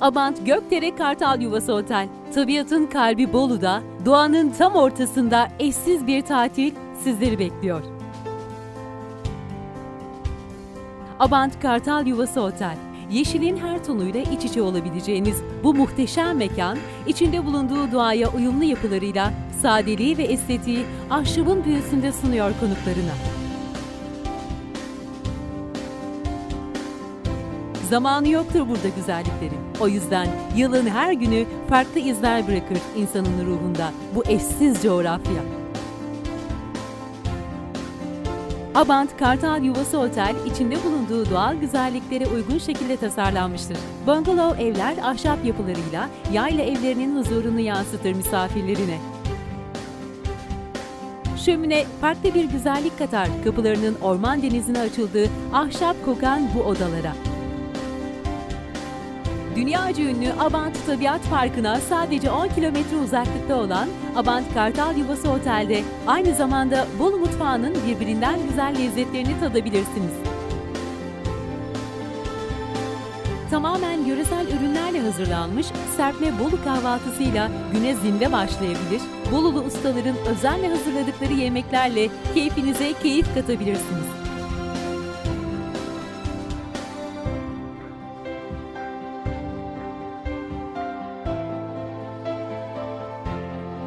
Abant Gökdere Kartal Yuvası Otel. Tabiatın kalbi Bolu'da, doğanın tam ortasında eşsiz bir tatil sizleri bekliyor. Abant Kartal Yuvası Otel. Yeşilin her tonuyla iç içe olabileceğiniz bu muhteşem mekan, içinde bulunduğu doğaya uyumlu yapılarıyla sadeliği ve estetiği ahşabın büyüsünde sunuyor konuklarına. Zamanı yoktur burada güzelliklerin. O yüzden yılın her günü farklı izler bırakır insanın ruhunda bu eşsiz coğrafya. Abant Kartal Yuvası Otel içinde bulunduğu doğal güzelliklere uygun şekilde tasarlanmıştır. Bungalow evler ahşap yapılarıyla yayla evlerinin huzurunu yansıtır misafirlerine. Şömine farklı bir güzellik katar kapılarının orman denizine açıldığı ahşap kokan bu odalara. Dünyaca ünlü Abant Tabiat Parkı'na sadece 10 kilometre uzaklıkta olan Abant Kartal Yuvası Otel'de aynı zamanda Bolu mutfağının birbirinden güzel lezzetlerini tadabilirsiniz. Tamamen yöresel ürünlerle hazırlanmış serpme Bolu kahvaltısıyla güne zinde başlayabilir, Bolulu ustaların özenle hazırladıkları yemeklerle keyfinize keyif katabilirsiniz.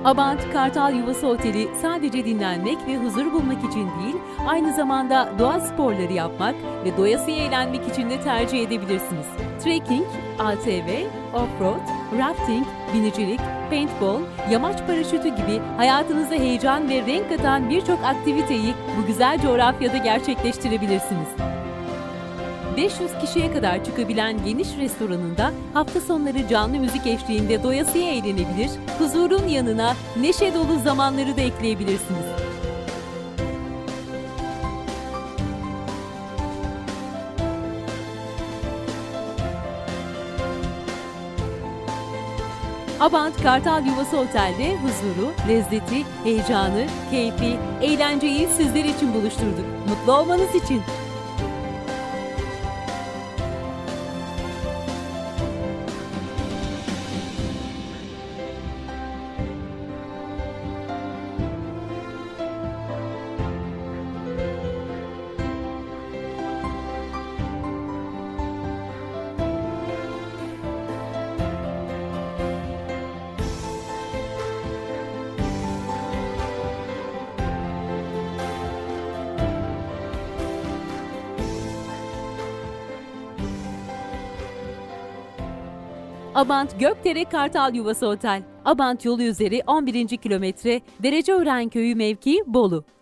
Abant Kartal Yuvası Oteli sadece dinlenmek ve huzur bulmak için değil, aynı zamanda doğa sporları yapmak ve doyasıya eğlenmek için de tercih edebilirsiniz. Trekking, ATV, offroad, rafting, binicilik, paintball, yamaç paraşütü gibi hayatınıza heyecan ve renk katan birçok aktiviteyi bu güzel coğrafyada gerçekleştirebilirsiniz. 500 kişiye kadar çıkabilen geniş restoranında hafta sonları canlı müzik eşliğinde doyasıya eğlenebilir, huzurun yanına neşe dolu zamanları da ekleyebilirsiniz. Abant Kartal Yuvası Otel'de huzuru, lezzeti, heyecanı, keyfi, eğlenceyi sizler için buluşturduk. Mutlu olmanız için. Abant Gökdere Kartal Yuvası Otel. Abant yolu üzeri 11. kilometre Dereceören Köyü mevkii Bolu.